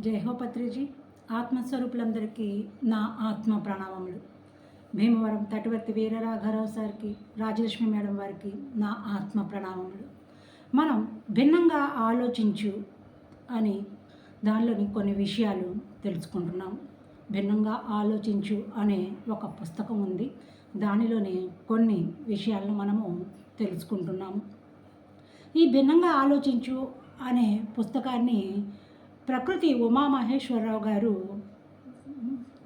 జయహోపత్రిజీ ఆత్మస్వరూపులందరికీ నా ఆత్మ ప్రణామములు. భీమవరం తటివర్తి వీరరాఘరావు సార్కి రాజలక్ష్మి మేడం వారికి నా ఆత్మ ప్రణామములు. మనం భిన్నంగా ఆలోచించు అని దానిలోని కొన్ని విషయాలు తెలుసుకుంటున్నాం. భిన్నంగా ఆలోచించు అనే ఒక పుస్తకం ఉంది. దానిలోని కొన్ని విషయాలను మనము తెలుసుకుంటున్నాము. ఈ భిన్నంగా ఆలోచించు అనే పుస్తకాన్ని ప్రకృతి ఉమామహేశ్వరరావు గారు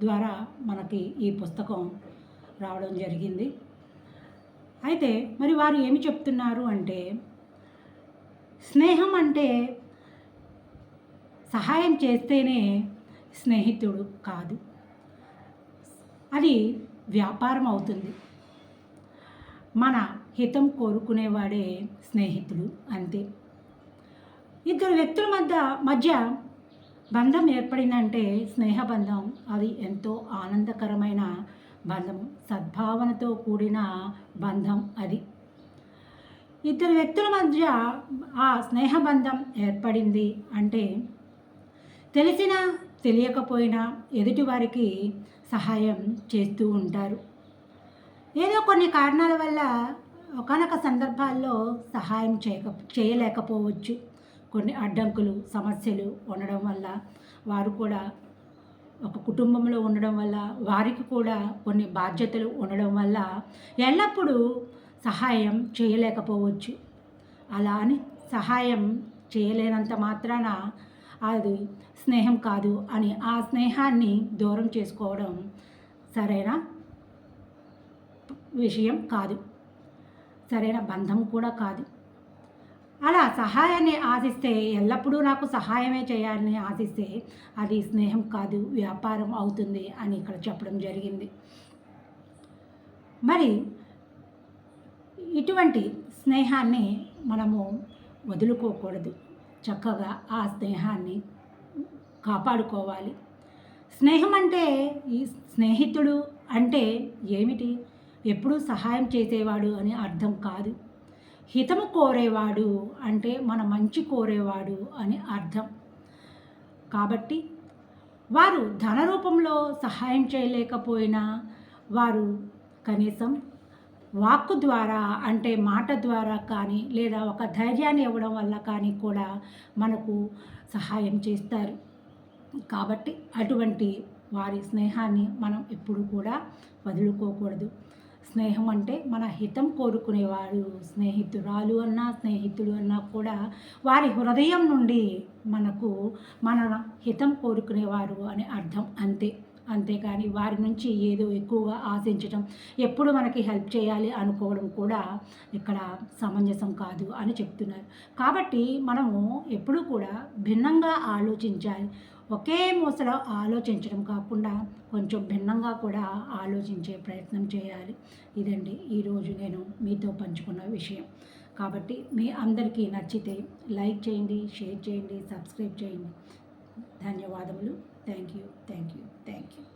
ద్వారా మనకి ఈ పుస్తకం రావడం జరిగింది. అయితే మరి వారు ఏమి చెప్తున్నారు అంటే స్నేహం అంటే సహాయం చేస్తేనే స్నేహితుడు కాదు. అది వ్యాపారం అవుతుంది. మన హితం కోరుకునేవాడే స్నేహితుడు అంతే. ఇద్దరు వ్యక్తుల మధ్య మధ్య బంధం ఏర్పడిందంటే స్నేహబంధం. అది ఎంతో ఆనందకరమైన బంధం. సద్భావనతో కూడిన బంధం అది. ఇద్దరు వ్యక్తుల మధ్య ఆ స్నేహబంధం ఏర్పడింది అంటే తెలిసినా తెలియకపోయినా ఎదుటివారికి సహాయం చేస్తూ ఉంటారు. ఏదో కొన్ని కారణాల వల్ల ఒకనొక సందర్భాల్లో సహాయం చేయక చేయలేకపోవచ్చు. కొన్ని అడ్డంకులు సమస్యలు ఉండడం వల్ల వారు కూడా ఒక కుటుంబంలో ఉండడం వల్ల వారికి కూడా కొన్ని బాధ్యతలు ఉండడం వల్ల ఎల్లప్పుడూ సహాయం చేయలేకపోవచ్చు. అలా అని సహాయం చేయలేనంత మాత్రాన అది స్నేహం కాదు అని ఆ స్నేహాన్ని దూరం చేసుకోవడం సరైన విషయం కాదు. సరైన బంధం కూడా కాదు. అలా సహాయాన్ని ఆశిస్తే ఎల్లప్పుడూ నాకు సహాయమే చేయాలని ఆశిస్తే అది స్నేహం కాదు వ్యాపారం అవుతుంది అని ఇక్కడ చెప్పడం జరిగింది. మరి ఇటువంటి స్నేహాన్ని మనము వదులుకోకూడదు. చక్కగా ఆ స్నేహాన్ని కాపాడుకోవాలి. స్నేహం అంటే ఈ స్నేహితుడు అంటే ఏమిటి? ఎప్పుడూ సహాయం చేసేవాడు అని అర్థం కాదు. హితము కోరేవాడు అంటే మన మంచి కోరేవాడు అని అర్థం. కాబట్టి వారు ధన రూపంలో సహాయం చేయలేకపోయినా వారు కనీసం వాక్కు ద్వారా అంటే మాట ద్వారా కానీ లేదా ఒక ధైర్యాన్ని ఇవ్వడం వల్ల కానీ కూడా మనకు సహాయం చేస్తారు. కాబట్టి అటువంటి వారి స్నేహాన్ని మనం ఎప్పుడు కూడా వదులుకోకూడదు. స్నేహం అంటే మన హితం కోరుకునేవారు స్నేహితురాలు అన్నా స్నేహితుడు అన్నా కూడా వారి హృదయం నుండి మనకు మన హితం కోరుకునేవారు అనే అర్థం. అంతే. అంతేకాని వారి నుంచి ఏదో ఎక్కువగా ఆశించడం ఎప్పుడు మనకి హెల్ప్ చేయాలి అనుకోవడం కూడా ఇక్కడ సమంజసం కాదు అని చెప్తున్నారు. కాబట్టి మనము ఎప్పుడూ కూడా భిన్నంగా ఆలోచించాలి. ఒకే మూసలో ఆలోచించడం కాకుండా కొంచెం భిన్నంగా కూడా ఆలోచించే ప్రయత్నం చేయాలి. ఇదండి ఈరోజు నేను మీతో పంచుకున్న విషయం. కాబట్టి మీ అందరికీ నచ్చితే లైక్ చేయండి షేర్ చేయండి సబ్స్క్రైబ్ చేయండి. ధన్యవాదములు. Thank you thank you thank you